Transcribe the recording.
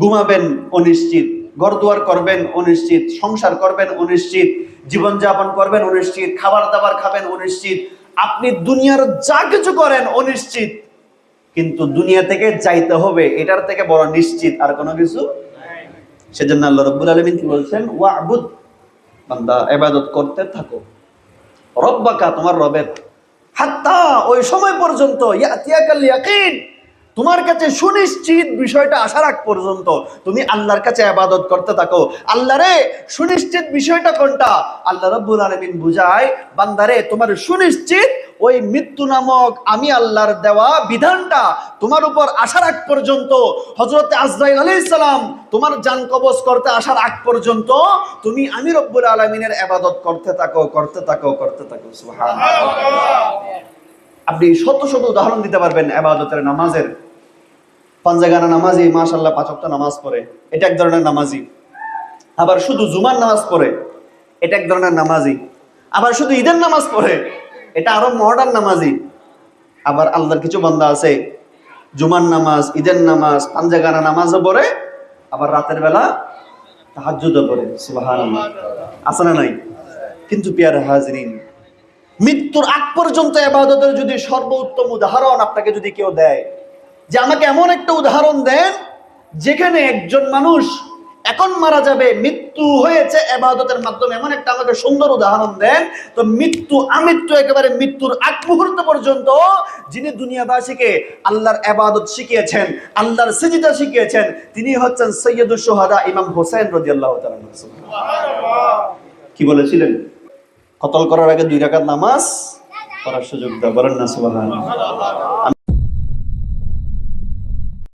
ঘুমাবেন অনিশ্চিত ঘর দুয়ার করবেন অনিশ্চিত, সংসার করবেন অনিশ্চিত, জীবনযাপন করবেন অনিশ্চিত খাবার দাবার খাবেন অনিশ্চিত, আপনি দুনিয়ার যা কিছু করেন অনিশ্চিত। কিন্তু দুনিয়া থেকে যাইতে হবে, এটার থেকে বড় নিশ্চিত আর কোনো কিছু সেজন্য আল্লাহ রব্বুল আলমিন কি বলছেন? ওয়াবুদ, বান্দা এবাদত করতে থাকো। রব্বাকা, তোমার রবের। হাত্তা, ওই সময় পর্যন্ত, ইয়াতিয়াকাল ইয়াকিন। তোমার কাছে সুনিশ্চিত বিষয়টা আসার আগ পর্যন্ত তুমি আল্লাহর কাছে আবাদত করতে থাকো। আল্লাহ রে, সুনিশ্চিত বিষয়টা কোনটা? আল্লাহ রব্বুল আলমিন বুঝায় বান্দারে তোমার সুনিশ্চিত ওই মৃত্যু নামক আমি আল্লাহর দেওয়া বিধানটা তোমার উপর আসার আগ পর্যন্ত। হজরত আজরাইল আলাইহিস সালাম তোমার জান কবজ করতে আসার আগ পর্যন্ত তুমি আমি রব্বুল আলমিনের আবাদত করতে থাকো করতে থাকো করতে থাকো। আপনি শত শত উদাহরণ দিতে পারবেন আবাদতের নামাজের। পাঞ্জাগানা নামাজি মাশাল্লাহ পাঁচক্ত নামাজ পড়ে। এটা এক ধরনের নামাজি। আবার শুধু জুমার নামাজ পড়ে, এটা এক ধরনের নামাজি। আবার শুধু ঈদের নামাজ পড়ে, এটা আরও মডার্ন নামাজি। আবার আল্লাহর কিছু বান্দা আছে, জুমার নামাজ, ঈদের নামাজ পাঞ্জাগানা নামাজও পড়ে, আবার রাতের বেলা তাহাজ্জুদও পড়ে আছে না নাই? কিন্তু পিয়ার হাজরিন, মৃত্যুর আগ পর্যন্ত আবাদতের যদি সর্বোত্তম উদাহরণ আপনাকে যদি কেউ দেয় যে আমাকে এমন একটা উদাহরণ দেন, যেখানে একজন মানুষ এখন মারা যাবে, মৃত্যু হয়েছে এবাদতের মাধ্যমে। এমন একটা আমাকে সুন্দর উদাহরণ দেন, তো মৃত্যু আমৃত্যু একেবারে মৃত্যুর আগ মুহূর্ত পর্যন্ত যিনি দুনিয়াবাসীকে আল্লাহর এবাদত শিখিয়েছেন, আল্লাহর সিজিদা শিখিয়েছেন, তিনি হচ্ছেন সৈয়দুল সোহাদা ইমাম হোসেন রদিয়াল্লাহ কি বলেছিলেন? কতল করার আগে দুই রাকাত নামাজ পড়ার সুযোগ দাও। বলেন না, সুবহানাল্লাহ।